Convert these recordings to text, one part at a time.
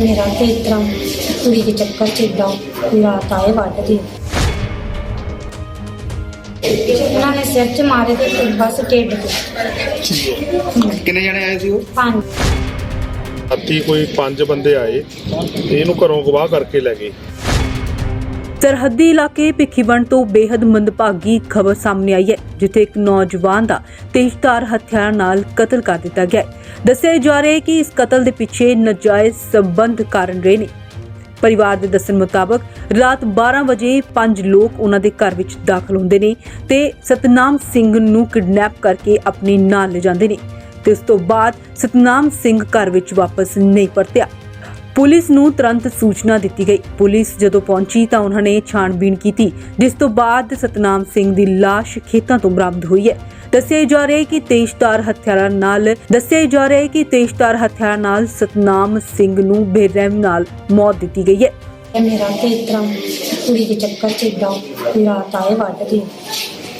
ਮੇਰਾ ਤੇ ਇਸ ਤਰ੍ਹਾਂ ਕੁੜੀ ਦੇ ਚੱਕਰ ਚ ਇਦਾਂ ਰਾਤ ਆਏ ਵੱਢਦੇ ਉਹਨਾਂ ਨੇ ਸਿਰ ਚ ਮਾਰੇ ਤੇ ਬਸ ਢਿੱਡ ਤੇ। ਕਿੰਨੇ ਜਣੇ ਆਏ ਸੀ ਉਹ? ਪੰਜ। ਰਾਤੀ ਕੋਈ ਪੰਜ ਬੰਦੇ ਆਏ। ਤੇ ਇਹਨੂੰ ਘਰੋਂ ਗਵਾਹ ਕਰਕੇ ਲੈ ਗਏ। ਸਰਹੱਦੀ ਇਲਾਕੇ ਭਿੱਖੀਵੰਡ ਤੋਂ ਬੇहद ਮੰਦਭਾਗੀ ਖਬਰ ਸਾਹਮਣੇ ਆਈ ਹੈ, ਜਿੱਥੇ ਇੱਕ ਨੌਜਵਾਨ ਦਾ ਤੇਜ਼ਧਾਰ ਹਥਿਆਰ ਨਾਲ ਕਤਲ ਕਰ ਦਿੱਤਾ ਗਿਆ ਹੈ। ਦੱਸਿਆ ਜਾ ਰਿਹਾ ਹੈ ਕਿ ਇਸ ਕਤਲ ਦੇ ਪਿੱਛੇ ਨਾਜਾਇਜ਼ ਸੰਬੰਧ ਕਾਰਨ ਰਹੇ ਨੇ। ਪਰਿਵਾਰ ਦੇ ਦੱਸਣ ਮੁਤਾਬਕ, ਰਾਤ 12 ਵਜੇ ਪੰਜ ਲੋਕ ਉਹਨਾਂ ਦੇ ਘਰ ਵਿੱਚ ਦਾਖਲ ਹੁੰਦੇ ਨੇ ਤੇ ਸਤਨਾਮ ਸਿੰਘ ਨੂੰ ਕਿਡਨੈਪ ਕਰਕੇ ਆਪਣੇ ਨਾਲ ਲੈ ਜਾਂਦੇ ਨੇ ਤੇ ਉਸ ਤੋਂ ਬਾਅਦ ਸਤਨਾਮ ਸਿੰਘ ਘਰ ਵਿੱਚ ਵਾਪਸ ਨਹੀਂ ਪਰਤਿਆ। ਪੁਲਿਸ ਨੂੰ ਤੁਰੰਤ ਸੂਚਨਾ ਦਿੱਤੀ ਗਈ। ਪੁਲਿਸ ਜਦੋਂ ਪਹੁੰਚੀ ਤਾਂ ਉਹਨਾਂ ਨੇ ਛਾਣਬੀਣ ਕੀਤੀ ਜਿਸ ਤੋਂ ਬਾਅਦ ਸਤਨਾਮ ਸਿੰਘ ਦੀ ਲਾਸ਼ ਖੇਤਾਂ ਤੋਂ ਬਰਾਮਦ ਹੋਈ ਹੈ। ਦੱਸਿਆ ਜਾ ਰਿਹਾ ਹੈ ਕਿ ਤੇਜ਼ਧਾਰ ਹਥਿਆਰਾਂ ਨਾਲ ਦੱਸਿਆ ਜਾ ਰਿਹਾ ਹੈ ਕਿ ਤੇਜ਼ਧਾਰ ਹਥਿਆਰਾਂ ਨਾਲ ਸਤਨਾਮ ਸਿੰਘ ਨੂੰ ਬੇਰਹਿਮ ਨਾਲ ਮੌਤ ਦਿੱਤੀ ਗਈ ਹੈ। ਮੇਰਾ ਤੇ ਕੁੜੀ ਦੇ ਚੱਕਰ ਚ ਇਦਾਂ ਰਾਤ ਆਏ ਵੱਢਦੇ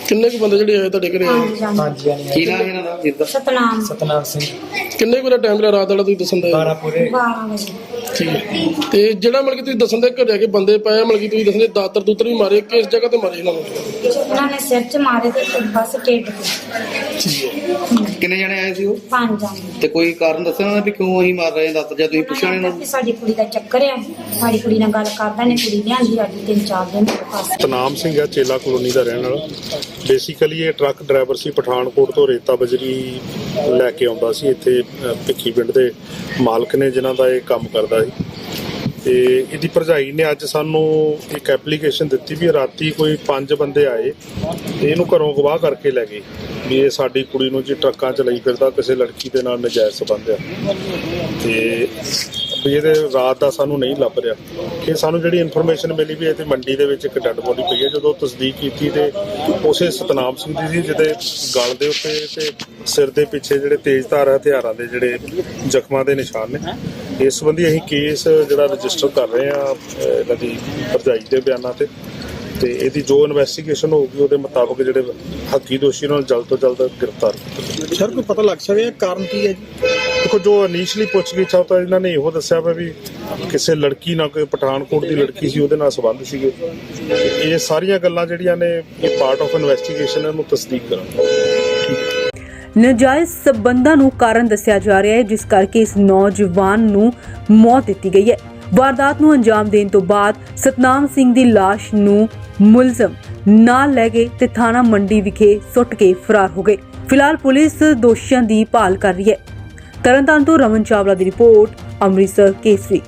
ਕਿੰਨੇ ਕੁ ਬੰਦੇ ਜਿਹੜੇ ਆਏ ਤੁਹਾਡੇ ਘਰੇ ਜਾਣੇ ਹਾਂਜੀ ਕੀ ਨਾਮ ਇਹਨਾਂ ਦਾ? ਜਿੱਦਾਂ ਸਤਨਾਮ। ਸਤਨਾਮ ਸਿੰਘ। ਕਿੰਨੇ ਕੁ ਦਾ ਟਾਈਮ ਰਿਹਾ ਰਾਤ ਵਾਲਾ ਤੁਸੀਂ ਦੱਸਣ ਦਾ 12 ਪੂਰੇ 12 ਵਜੇ। ਠੀਕ ਹੈ। ਤੇ ਜਿਹੜਾ ਮਤਲਬ ਕਿ ਤੁਸੀਂ ਦੱਸਣ ਦੇ ਘਰੇ ਆ ਕੇ ਬੰਦੇ ਪਏ ਆ, ਮਤਲਬ ਕਿ ਤੁਸੀਂ ਦੱਸਦੇ ਦਾਤਰ ਦੂਤਰ ਵੀ ਮਾਰੇ ਕਿਸ ਜਗ੍ਹਾ ਤੇ ਮਾਰੇ ਇਹਨਾਂ ਨੂੰ? ਉਹਨਾਂ ਨੇ ਸਿਰ ਚ ਮਾਰੇ ਤੇ ਬਸ ਢਿੱਡ ਠੀਕ ਹੈ। ਕਿੰਨੇ ਜਣੇ ਆਏ ਸੀ ਉਹ? ਪੰਜ ਜਾਣੇ। ਤੇ ਕੋਈ ਕਾਰਨ ਦੱਸਣਾ ਉਹਨਾਂ ਨੇ ਵੀ ਕਿਉਂ ਅਸੀਂ ਮਾਰ ਰਹੇ ਹਾਂ ਦੱਸ ਜਾਂ ਤੁਸੀਂ ਪੁੱਛਿਆ ਨਹੀਂ ਉਹਨਾਂ ਨੂੰ? ਸਾਡੀ ਕੁੜੀ ਦਾ ਚੱਕਰ ਆ। ਸਾਡੀ ਕੁੜੀ ਨਾਲ ਗੱਲ ਕਰਦਾ ਨੇ ਕੁੜੀ ਲਿਆਂਦੀ ਅੱਜ ਤਿੰਨ ਚਾਰ ਦਿਨ ਪਾਸ ਸਤਨਾਮ ਸਿੰਘ ਆ ਚੇਲਾ ਕਲੋਨੀ ਦਾ ਰਹਿਣ ਵਾਲਾ। ਬੇਸਿਕਲੀ ਇਹ ਟਰੱਕ ਡਰਾਈਵਰ ਸੀ, ਪਠਾਨਕੋਟ ਤੋਂ ਰੇਤਾ ਬਜਰੀ ਲੈ ਕੇ ਆਉਂਦਾ ਸੀ। ਇੱਥੇ ਭਿੱਖੀ ਪਿੰਡ ਦੇ ਮਾਲਕ ਨੇ ਜਿਨ੍ਹਾਂ ਦਾ ਇਹ ਕੰਮ ਕਰਦਾ ਸੀ। ਤੇ ਇਹਦੀ ਭਰਜਾਈ ਨੇ ਅੱਜ ਸਾਨੂੰ ਇੱਕ ਐਪਲੀਕੇਸ਼ਨ ਦਿੱਤੀ ਵੀ ਰਾਤੀ ਕੋਈ ਪੰਜ ਬੰਦੇ ਆਏ ਤੇ ਇਹਨੂੰ ਘਰੋਂ ਗਵਾਹ ਕਰਕੇ ਲੈ ਗਏ ਵੀ ਇਹ ਸਾਡੀ ਕੁੜੀ ਨੂੰ ਜੀ ਟਰੱਕਾਂ 'ਚ ਲਈ ਫਿਰਦਾ, ਕਿਸੇ ਲੜਕੀ ਦੇ ਨਾਲ ਨਜਾਇਜ਼ ਸੰਬੰਧ ਆ। ਤੇ ਵੀ ਇਹਦੇ ਰਾਤ ਦਾ ਸਾਨੂੰ ਨਹੀਂ ਲੱਭ ਰਿਹਾ। ਕਿ ਸਾਨੂੰ ਜਿਹੜੀ ਇਨਫੋਰਮੇਸ਼ਨ ਮਿਲੀ ਵੀ ਇਹਦੀ ਮੰਡੀ ਦੇ ਵਿੱਚ ਇੱਕ ਡੈੱਡ ਬੋਡੀ ਪਈ ਹੈ, ਜਦੋਂ ਤਸਦੀਕ ਕੀਤੀ ਤੇ ਉਸੇ ਸਤਨਾਮ ਸਿੰਘ ਦੀ ਸੀ ਜਿਹਦੇ ਗਲ ਦੇ ਉੱਤੇ ਤੇ ਸਿਰ ਦੇ ਪਿੱਛੇ ਜਿਹੜੇ ਤੇਜ਼ਧਾਰ ਹਥਿਆਰਾਂ ਦੇ ਜਿਹੜੇ ਜ਼ਖਮਾਂ ਦੇ ਨਿਸ਼ਾਨ ਨੇ ਇਸ ਸੰਬੰਧੀ ਅਸੀਂ ਕੇਸ ਜਿਹੜਾ ਰਜਿਸਟਰ ਕਰ ਰਹੇ ਆ ਇਹਨਾਂ ਦੀ ਭਰਜਾਈ ਦੇ ਬਿਆਨਾਂ ਤੇ ਤੇ ਇਹਦੀ ਜੋ ਇਨਵੈਸਟੀਗੇਸ਼ਨ ਹੋਊਗੀ ਉਹਦੇ ਮੁਤਾਬਕ ਜਿਹੜੇ ਹੱਕੀ ਦੋਸ਼ੀ ਨੂੰ ਜਲਦ ਤੋਂ ਜਲਦ ਗ੍ਰਿਫਤਾਰ ਸਰ ਕੋਈ ਪਤਾ ਲੱਗ ਸਕਿਆ ਕਾਰਨ ਕੀ ਹੈ ਜੀ? ਦੇਖੋ ਜੋ ਇਨੀਸ਼ੀਅਲੀ ਪੁੱਛ ਉਹ ਤਾਂ ਇਹਨਾਂ ਨੇ ਇਹੋ ਦੱਸਿਆ ਵਾ ਵੀ ਕਿਸੇ ਲੜਕੀ ਨਾਲ ਕੋਈ ਪਠਾਨਕੋਟ ਦੀ ਲੜਕੀ ਸੀ ਉਹਦੇ ਨਾਲ ਸੰਬੰਧ ਸੀਗੇ। ਇਹ ਸਾਰੀਆਂ ਗੱਲਾਂ ਜਿਹੜੀਆਂ ਨੇ ਇਹ ਪਾਰਟ ਆਫ ਇਨਵੈਸਟੀਗੇਸ਼ਨ ਇਹਨੂੰ ਤਸਦੀਕ ਕਰਾਂਗੇ। ਨਜਾਇਜ਼ ਸਬੰਧਾਂ ਨੂੰ ਕਾਰਨ ਦੱਸਿਆ ਜਾ ਰਿਹਾ ਹੈ, ਜਿਸ ਕਰਕੇ ਇਸ ਨੌਜਵਾਨ ਨੂੰ ਮੌਤ ਦਿੱਤੀ ਗਈ ਹੈ। ਵਾਰਦਾਤ ਨੂੰ ਅੰਜਾਮ ਦੇਣ ਤੋਂ ਬਾਅਦ ਸਤਨਾਮ ਸਿੰਘ ਦੀ ਲਾਸ਼ ਨੂੰ ਮੁਲਜ਼ਮ ਨਾਲ ਲੈ ਗਏ ਤੇ ਥਾਣਾ ਮੰਡੀ ਵਿਖੇ ਸੁੱਟ ਕੇ ਫਰਾਰ ਹੋ ਗਏ। ਫਿਲਹਾਲ ਪੁਲਿਸ ਦੋਸ਼ੀਆਂ ਦੀ ਭਾਲ ਕਰ ਰਹੀ ਹੈ। ਤਰਨਤਾਰਨ ਤੋਂ ਰਮਨ ਚਾਵਲਾ ਦੀ ਰਿਪੋਰਟ, ਅੰਮ੍ਰਿਤਸਰ ਕੇਸਰੀ।